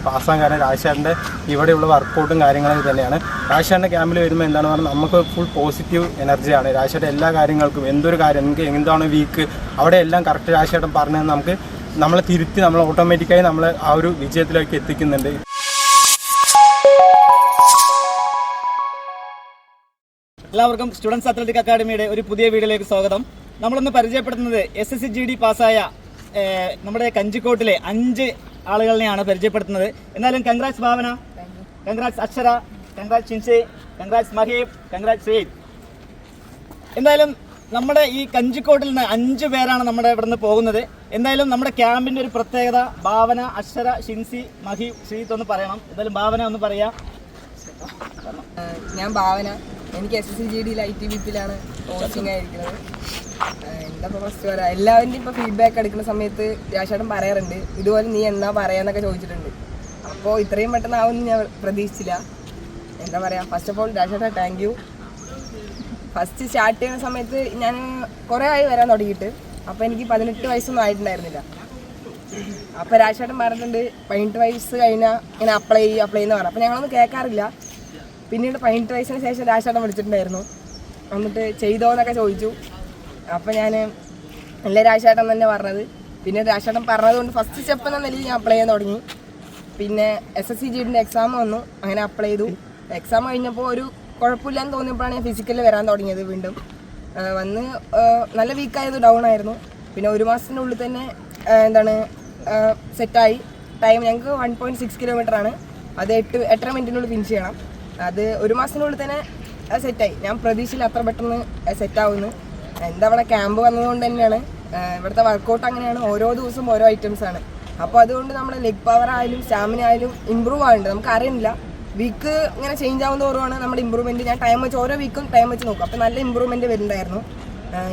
എനിക്ക് പാസ്സാൻ കാരണം രാജശേഖരന്റെ ഇവിടെയുള്ള വർക്കൗട്ടും കാര്യങ്ങളും തന്നെയാണ്. രാജശേഖരന്റെ ക്യാമ്പിൽ വരുമ്പോൾ എന്താണ് പറഞ്ഞാൽ നമുക്ക് ഫുൾ പോസിറ്റീവ് എനർജിയാണ് രാജശേഖരൻ എല്ലാ കാര്യങ്ങൾക്കും എന്തൊരു കാര്യം നിങ്ങൾക്ക് എന്താണ് വീക്ക് അവിടെ എല്ലാം കറക്റ്റ് രാജശേഖരൻ പറഞ്ഞത് നമുക്ക് നമ്മളെ തിരുത്തി നമ്മൾ ഓട്ടോമാറ്റിക്കായി നമ്മൾ ആ ഒരു വിജയത്തിലേക്ക് എത്തിക്കുന്നുണ്ട്. എല്ലാവർക്കും സ്റ്റുഡൻസ് അത്ലറ്റിക് അക്കാഡമിയുടെ ഒരു പുതിയ വീഡിയോയിലേക്ക് സ്വാഗതം. നമ്മളൊന്ന് പരിചയപ്പെടുത്തുന്നത് S S C G D പാസ്സായ നമ്മുടെ കഞ്ചിക്കോട്ടിലെ അഞ്ച് ആളുകളെയാണ് പരിചയപ്പെടുത്തുന്നത്. എന്നാലും congrats Bhavana. Congrats Akshara. Congrats Chinsy congrats Maheeb. Congrats Syed എന്തായാലും നമ്മുടെ ഈ കഞ്ചിക്കോട്ടിൽ നിന്ന് അഞ്ച് പേരാണ് നമ്മുടെ ഇവിടുന്ന് പോകുന്നത്. എന്തായാലും നമ്മുടെ ക്യാമ്പിന്റെ ഒരു പ്രത്യേകത ഭാവന അക്ഷര ഷിൻസി മഹി ശ്രീത്ത് ഒന്ന് പറയണം. എന്തായാലും ഭാവന ഒന്ന് പറയാം. ഞാൻ ഭാവന. എനിക്ക് എസ് എസ് സി ജി ഡിയിൽ ഐ ടി വിപ്പിലാണ് കോച്ചിങ് ആയിരിക്കുന്നത്. എന്താ ഫസ്റ്റ് പറയാ എല്ലാവരുടെയും ഇപ്പൊ ഫീഡ്ബാക്ക് എടുക്കുന്ന സമയത്ത് രാശേട്ടൻ പറയാറുണ്ട് ഇതുപോലെ നീ എന്നാ പറയാന്നൊക്കെ ചോദിച്ചിട്ടുണ്ട്. അപ്പോൾ ഇത്രയും പെട്ടെന്ന് ആവുമെന്ന് ഞാൻ പ്രതീക്ഷിച്ചില്ല. എന്താ പറയാ ഫസ്റ്റ് ഓഫ് ഓൾ രാശേട്ടൻ താങ്ക് യു ഫസ്റ്റ് സ്റ്റാർട്ട് ചെയ്യുന്ന സമയത്ത് ഞാൻ കുറേ ആയി വരാൻ തുടങ്ങിയിട്ട്. അപ്പോൾ എനിക്ക് പതിനെട്ട് വയസ്സൊന്നും ആയിട്ടുണ്ടായിരുന്നില്ല. അപ്പോൾ രാജേട്ടൻ പറഞ്ഞിട്ടുണ്ട് പതിനെട്ട് വയസ്സ് കഴിഞ്ഞാൽ ഇങ്ങനെ അപ്ലൈ ചെയ്യും അപ്ലൈ എന്ന് പറഞ്ഞു. അപ്പോൾ ഞങ്ങളൊന്നും കേൾക്കാറില്ല. പിന്നീട് പതിനെട്ട് വയസ്സിന് ശേഷം രാജേട്ടൻ വിളിച്ചിട്ടുണ്ടായിരുന്നു. എന്നിട്ട് ചെയ്തോന്നൊക്കെ ചോദിച്ചു. അപ്പോൾ ഞാൻ നല്ല രാജേട്ടൻ തന്നെ പറഞ്ഞത്. പിന്നെ രാജേട്ടൻ പറഞ്ഞതുകൊണ്ട് ഫസ്റ്റ് സ്റ്റെപ്പ് എന്ന നിലയിൽ ഞാൻ അപ്ലൈ ചെയ്യാൻ തുടങ്ങി. പിന്നെ എസ് എസ് സി ജിഡിന്റെ എക്സാം വന്നു. അങ്ങനെ അപ്ലൈ ചെയ്തു. എക്സാം കഴിഞ്ഞപ്പോൾ ഒരു കുഴപ്പമില്ലെന്ന് തോന്നിയപ്പോഴാണ് ഞാൻ ഫിസിക്കലിൽ വരാൻ തുടങ്ങിയത് വീണ്ടും. വന്ന് നല്ല വീക്കായത് ഡൗൺ ആയിരുന്നു. പിന്നെ ഒരു മാസത്തിനുള്ളിൽ തന്നെ ആ, എന്താണ് സെറ്റായി ടൈം ഞങ്ങൾക്ക് വൺ പോയിന്റ് സിക്സ് കിലോമീറ്റർ ആണ്. അത് എട്ട് എട്ടര മിനിറ്റിനുള്ളിൽ ഫിനിഷ് ചെയ്യണം. അത് ഒരു മാസത്തിനുള്ളിൽ തന്നെ സെറ്റായി ഞാൻ പ്രതീക്ഷയിൽ അത്ര പെട്ടെന്ന് സെറ്റാവുന്നു എന്താ അവിടെ ക്യാമ്പ് വന്നതുകൊണ്ട് തന്നെയാണ്. ഇവിടുത്തെ വർക്കൗട്ട് അങ്ങനെയാണ്. ഓരോ ദിവസവും ഓരോ ഐറ്റംസ് ആണ്. അപ്പോൾ അതുകൊണ്ട് നമ്മുടെ ലെഗ് പവർ ആയാലും സ്റ്റാമിന ആയാലും ഇമ്പ്രൂവ് ആവുന്നുണ്ട്. നമുക്ക് അറിയുന്നില്ല. വീക്ക് ഇങ്ങനെ ചേഞ്ച് ആവുന്ന തോറുമാണ് നമ്മുടെ ഇമ്പ്രൂവ്മെന്റ് ഞാൻ ടൈം വെച്ച് ഓരോ വീക്കും ടൈം വെച്ച് നോക്കും. അപ്പോൾ നല്ല ഇമ്പ്രൂവ്മെന്റ് വരുന്നുണ്ടായിരുന്നു.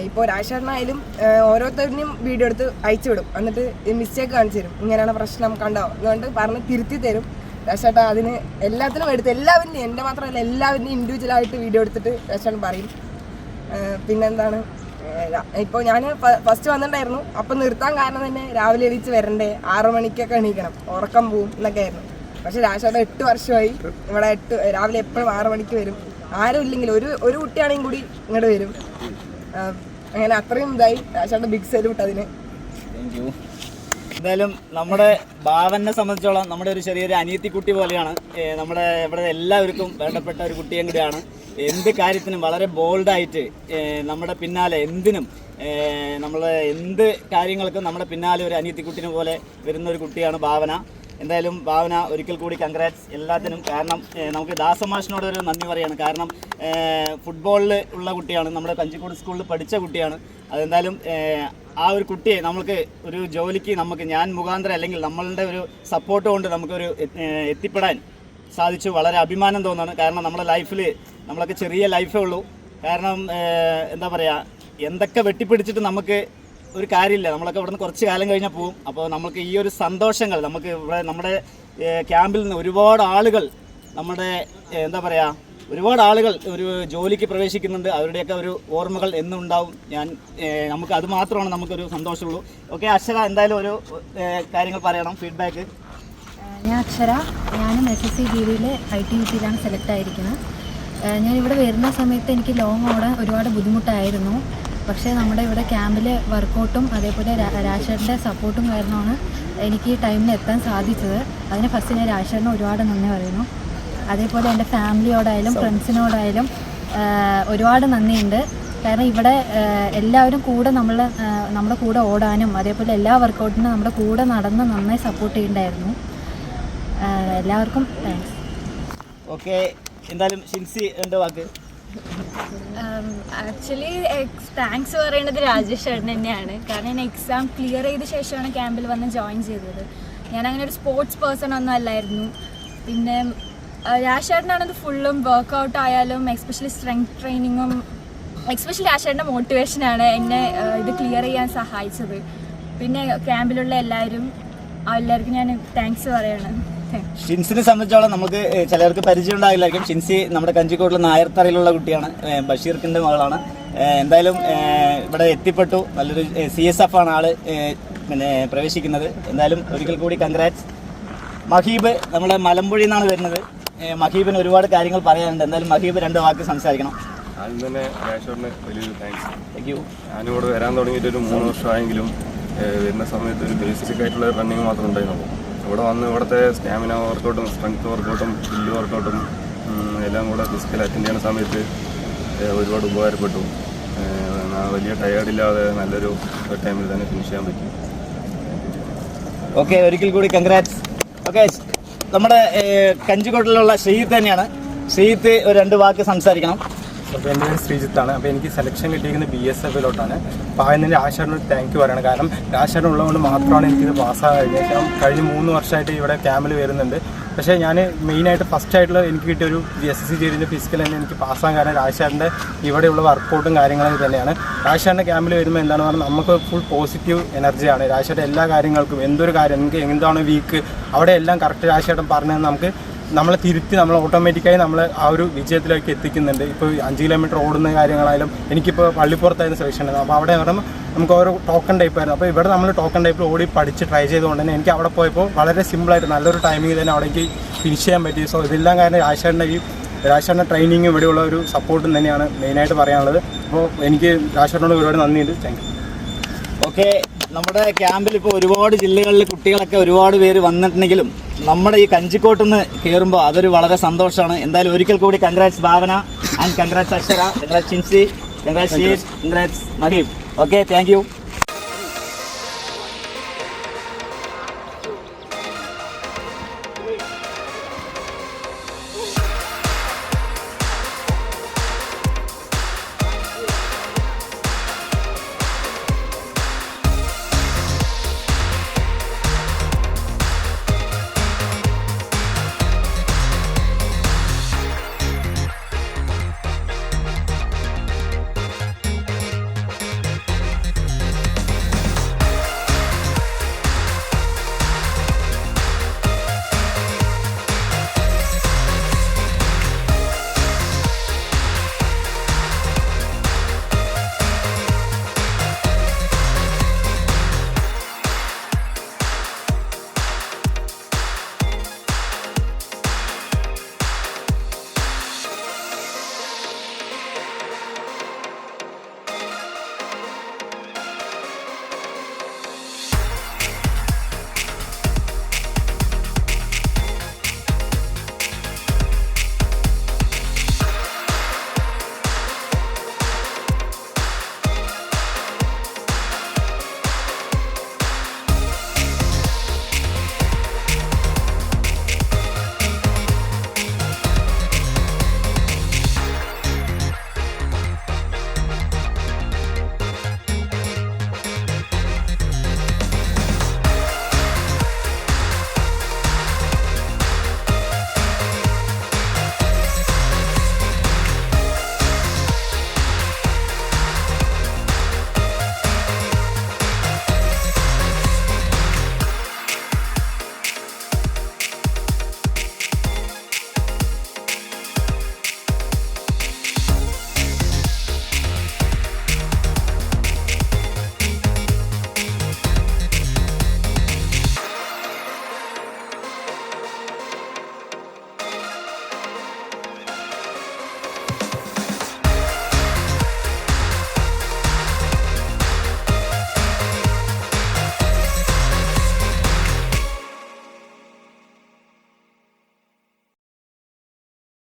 ഇപ്പോൾ രാജേട്ടനായാലും ഓരോരുത്തരുടെയും വീഡിയോ എടുത്ത് അയച്ചു വിടും. എന്നിട്ട് മിസ്റ്റേക്ക് കാണിച്ചു തരും. ഇങ്ങനെയാണ് പ്രശ്നം കണ്ടോ എന്നുകൊണ്ട് പറഞ്ഞ് തിരുത്തി തരും. രാജേട്ടാ അതിന് എല്ലാത്തിനും എടുത്ത് എല്ലാവരുടെയും എന്റെ മാത്രമല്ല എല്ലാവരുടെയും ഇൻഡിവിജ്വലായിട്ട് വീഡിയോ എടുത്തിട്ട് രാജേട്ടൻ പറയും. പിന്നെന്താണ്? ഇപ്പോൾ ഞാൻ ഫസ്റ്റ് വന്നിട്ടുണ്ടായിരുന്നു. അപ്പം നിർത്താൻ കാരണം തന്നെ രാവിലെ എണീച്ച് വരണ്ടേ. ആറു മണിക്കൊക്കെ എണീക്കണം. ഉറക്കം പോവും എന്നൊക്കെ ആയിരുന്നു. പക്ഷെ രാശോടെ എട്ട് വർഷമായി ഇവിടെ എട്ട് രാവിലെ എപ്പോഴും ആറു മണിക്ക് വരും. ആരും ഇല്ലെങ്കിൽ ഒരു ഒരു കുട്ടിയാണെങ്കിൽ കൂടി ഇങ്ങോട്ട് വരും. അങ്ങനെ അത്രയും ഇതായി രാശോടെ ബിഗ് സെലൂട്ട് അതിന്. എന്തായാലും നമ്മുടെ ഭാവനെ സംബന്ധിച്ചോളം നമ്മുടെ ഒരു ചെറിയൊരു അനിയത്തി കുട്ടി പോലെയാണ് നമ്മുടെ ഇവിടെ എല്ലാവർക്കും വേണ്ടപ്പെട്ട ഒരു കുട്ടിയും കൂടിയാണ്. എന്ത് കാര്യത്തിനും വളരെ ബോൾഡായിട്ട് നമ്മുടെ പിന്നാലെ എന്തിനും നമ്മൾ എന്ത് കാര്യങ്ങൾക്കും നമ്മുടെ പിന്നാലെ ഒരു അനിയത്തി കുട്ടിനെ പോലെ വരുന്ന ഒരു കുട്ടിയാണ് ഭാവന. എന്തായാലും ഭാവന ഒരിക്കൽ കൂടി കൺഗ്രാറ്റ്സ് എല്ലാത്തിനും. കാരണം നമുക്ക് ദാസമാഷിനോട് ഒരു നന്ദി പറയാണ്. കാരണം ഫുട്ബോളിൽ ഉള്ള കുട്ടിയാണ്. നമ്മുടെ കഞ്ചിക്കോട് സ്കൂളിൽ പഠിച്ച കുട്ടിയാണ്. അതെന്തായാലും ആ ഒരു കുട്ടിയെ നമുക്ക് ഒരു ജോലിക്ക് നമുക്ക് ഞാൻ മുഖാന്തരം അല്ലെങ്കിൽ നമ്മളുടെ ഒരു സപ്പോർട്ട് കൊണ്ട് നമുക്കൊരു എത്തിപ്പെടാൻ സാധിച്ചു. വളരെ അഭിമാനം തോന്നുന്നു കാരണം നമ്മുടെ ലൈഫിൽ നമ്മളൊക്കെ ചെറിയ ലൈഫേ ഉള്ളൂ. കാരണം എന്താ പറയുക എന്തൊക്കെ വെട്ടിപ്പിടിച്ചിട്ട് നമുക്ക് ഒരു കാര്യമില്ല. നമ്മളൊക്കെ ഇവിടുന്ന് കുറച്ച് കാലം കഴിഞ്ഞാൽ പോകും അപ്പോൾ നമുക്ക് ഈ ഒരു സന്തോഷങ്ങൾ നമുക്ക് ഇവിടെ നമ്മുടെ ക്യാമ്പിൽ നിന്ന് ഒരുപാട് ആളുകൾ നമ്മുടെ എന്താ പറയുക ഒരുപാട് ആളുകൾ ഒരു ജോലിക്ക് പ്രവേശിക്കുന്നുണ്ട്. അവരുടെയൊക്കെ ഒരു ഓർമ്മകൾ എന്നും ഉണ്ടാവും. ഞാൻ നമുക്ക് അത് മാത്രമാണ് നമുക്കൊരു സന്തോഷമുള്ളൂ. ഓക്കെ അക്ഷര എന്തായാലും ഒരു കാര്യങ്ങൾ പറയണം ഫീഡ്ബാക്ക് ഞാൻ അക്ഷര. ഞാനും എസ് എസ് സി ഡിയിൽ ഐ ടി യു ടിയിലാണ് സെലക്ട് ആയിരിക്കുന്നത്. ഇവിടെ വരുന്ന സമയത്ത് എനിക്ക് ലോങ് ഓടാൻ ഒരുപാട് ബുദ്ധിമുട്ടായിരുന്നു. പക്ഷേ നമ്മുടെ ഇവിടെ ക്യാമ്പിൽ വർക്കൗട്ടും അതേപോലെ രാജേഷന്റെ സപ്പോർട്ടും കാരണമാണ് എനിക്ക് ഈ ടൈമിൽ എത്താൻ സാധിച്ചത്. അതിന് ഫസ്റ്റ് ഞാൻ രാജേഷന് ഒരുപാട് നന്ദി പറയുന്നു. അതേപോലെ എന്റെ ഫാമിലിയോടായാലും ഫ്രണ്ട്സിനോടായാലും ഒരുപാട് നന്ദിയുണ്ട്. കാരണം ഇവിടെ എല്ലാവരും കൂടെ നമ്മൾ നമ്മുടെ കൂടെ ഓടാനും അതേപോലെ എല്ലാ വർക്കൗട്ടിനും നമ്മുടെ കൂടെ നടന്ന് നന്നായി സപ്പോർട്ട് ചെയ്യേണ്ടായിരുന്നു. എല്ലാവർക്കും താങ്ക്സ് ഓക്കെ എന്തായാലും ഷിൻസി എന്റെ വാക്ക്. ആക്ച്വലി താങ്ക്സ് പറയേണ്ടത് രാജേഷ് ചേട്ടൻ തന്നെയാണ്. കാരണം ഞാൻ എക്സാം ക്ലിയർ ചെയ്ത ശേഷമാണ് ക്യാമ്പിൽ വന്ന് ജോയിൻ ചെയ്തത്. ഞാൻ അങ്ങനെ ഒരു സ്പോർട്സ് പേഴ്സൺ ഒന്നും അല്ലായിരുന്നു. പിന്നെ രാജേഷ് ചേട്ടനാണത് ഫുള്ളും വർക്കൗട്ട് ആയാലും എക്സ്പെഷ്യലി സ്ട്രെങ്ത് ട്രെയിനിങ്ങും എക്സ്പെഷ്യലി രാജേഷ് ചേട്ടന്റെ മോട്ടിവേഷനാണ് എന്നെ ഇത് ക്ലിയർ ചെയ്യാൻ സഹായിച്ചത്. പിന്നെ ക്യാമ്പിലുള്ള എല്ലാവരും എല്ലാവർക്കും ഞാൻ താങ്ക്സ് പറയണം. ഷിൻസിനെ സംബന്ധിച്ചോളം നമുക്ക് ചിലർക്ക് പരിചയം ഉണ്ടാകില്ലായിരിക്കും ഷിൻസി നമ്മുടെ കഞ്ചിക്കോട്ടിലെ നായർത്തറയിലുള്ള കുട്ടിയാണ്. ബഷീർക്കിന്റെ മകളാണ്. എന്തായാലും ഇവിടെ എത്തിപ്പെട്ടു. നല്ലൊരു സി എസ് എഫ് ആണ് ആൾ പിന്നെ പ്രവേശിക്കുന്നത്. എന്തായാലും ഒരിക്കൽ കൂടി കൺഗ്രാറ്റ്സ് മഹീബ് നമ്മുടെ മലമ്പുഴയിൽ നിന്നാണ് വരുന്നത്. മഹീബിന് ഒരുപാട് കാര്യങ്ങൾ പറയാനുണ്ട്. എന്തായാലും മഹീബ് രണ്ട് വാക്ക് സംസാരിക്കണം. ആദ്യം തന്നെ വലിയൊരു താങ്ക്സ് താങ്ക് യു ഞാനിവിടെ വരാൻ തുടങ്ങിയിട്ട് ഒരു മൂന്ന് വർഷമായെങ്കിലും വരുന്ന സമയത്ത് ഒരു ബേസിക് ആയിട്ടുള്ള റണ്ണിങ് മാത്രം ഉണ്ടായിരുന്നുള്ളൂ. ഇവിടെ വന്ന് ഇവിടുത്തെ സ്റ്റാമിന വർക്കൗട്ടും സ്ട്രെങ്ത് വർക്കൗട്ടും സ്കില്ല് വർക്കൗട്ടും എല്ലാം കൂടെ ഫിസിക്കൽ അറ്റൻഡ് ചെയ്യുന്ന സമയത്ത് ഒരുപാട് ഉപകാരപ്പെട്ടു. വലിയ ടയേർഡില്ലാതെ നല്ലൊരു ടൈമിൽ തന്നെ ഫിനിഷ് ചെയ്യാൻ പറ്റി. ഓക്കെ ഒരിക്കൽ കൂടി കൺഗ്രാറ്റ്സ് ഓക്കെ നമ്മുടെ കഞ്ചിക്കോട്ടിലുള്ള ഷെയ്ത്ത് തന്നെയാണ്. ഷെയ്ത്ത് ഒരു രണ്ട് വാക്ക് സംസാരിക്കണം. അപ്പോൾ എന്റെ പേര് ശ്രീജിത്താണ്. അപ്പോൾ എനിക്ക് സെലക്ഷൻ കിട്ടിയിരിക്കുന്നത് ബി എസ് എഫിലോട്ടാണ് അപ്പോൾ അതിന് ആശാരനോട് താങ്ക് യു പറയണം. കാരണം രാജേഷ് ഉള്ളതുകൊണ്ട് മാത്രമാണ് എനിക്കിത് പാസ്സാകാൻ കഴിഞ്ഞത്. ഞാൻ കഴിഞ്ഞ മൂന്ന് വർഷമായിട്ട് ഇവിടെ ക്യാമ്പിൽ വരുന്നുണ്ട്. പക്ഷേ ഞാൻ മെയിനായിട്ട് ഫസ്റ്റ് ആയിട്ടുള്ള എനിക്ക് കിട്ടിയ ഒരു എസ് എസ് സി ജിയുടെ ഫിസിക്കൽ തന്നെ എനിക്ക് പാസ്സാകാൻ കാരണം രാജേഷിന്റെ ഇവിടെയുള്ള വർക്കൗട്ടും കാര്യങ്ങളൊക്കെ തന്നെയാണ്. രാജേഷിന്റെ ക്യാമ്പിൽ വരുമ്പോൾ എന്താണ് പറഞ്ഞാൽ നമുക്ക് ഫുൾ പോസിറ്റീവ് എനർജിയാണ് രാജേഷിന്റെ എല്ലാ കാര്യങ്ങൾക്കും എന്തൊരു കാര്യം എനിക്ക് എന്താണ് വീക്ക് അവിടെ എല്ലാം കറക്റ്റ് രാജേഷേട്ടൻ പറഞ്ഞത് നമുക്ക് നമ്മളെ തിരുത്തി നമ്മൾ ഓട്ടോമാറ്റിക്കായി നമ്മൾ ആ ഒരു വിജയത്തിലേക്ക് എത്തിക്കുന്നുണ്ട്. ഇപ്പോൾ അഞ്ച് കിലോമീറ്റർ ഓടുന്ന കാര്യങ്ങളായാലും എനിക്കിപ്പോൾ പള്ളിപ്പുറത്തായിരുന്നു സെലക്ഷൻ ഉണ്ടായിരുന്നു അപ്പോൾ അവിടെ പറയുമ്പോൾ നമുക്ക് ഓരോ ടോക്കൺ ടൈപ്പ് ആയിരുന്നു. അപ്പോൾ ഇവിടെ നമ്മൾ ടോക്കൺ ടൈപ്പിൽ ഓടി പഠിച്ച് ട്രൈ ചെയ്തുകൊണ്ട് തന്നെ എനിക്ക് അവിടെ പോയപ്പോൾ വളരെ സിമ്പിളായിട്ട് നല്ലൊരു ടൈമിംഗ് തന്നെ അവിടേക്ക് ഫിനിഷ് ചെയ്യാൻ പറ്റി. സോ ഇതെല്ലാം കാരണം രാജേഷിന്റെ ഈ രാജേഷിന്റെ ട്രെയിനിങ്ങും ഇവിടെയുള്ള ഒരു സപ്പോർട്ടും തന്നെയാണ് മെയിനായിട്ട് പറയാനുള്ളത്. അപ്പോൾ എനിക്ക് രാജേഷിനോട് ഒരുപാട് നന്ദിയുണ്ട്. താങ്ക് യു ഓക്കെ നമ്മുടെ ക്യാമ്പിൽ ഇപ്പോൾ ഒരുപാട് ജില്ലകളിൽ കുട്ടികളൊക്കെ ഒരുപാട് പേര് വന്നിട്ടുണ്ടെങ്കിലും നമ്മുടെ ഈ കഞ്ചിക്കോട്ട് നിന്ന് കയറുമ്പോൾ അതൊരു വളരെ സന്തോഷമാണ്. എന്തായാലും ഒരിക്കൽ കൂടി congrats Bhavana and congrats Akshara. Congrats Chinsy congrats congrats Maheeb okay thank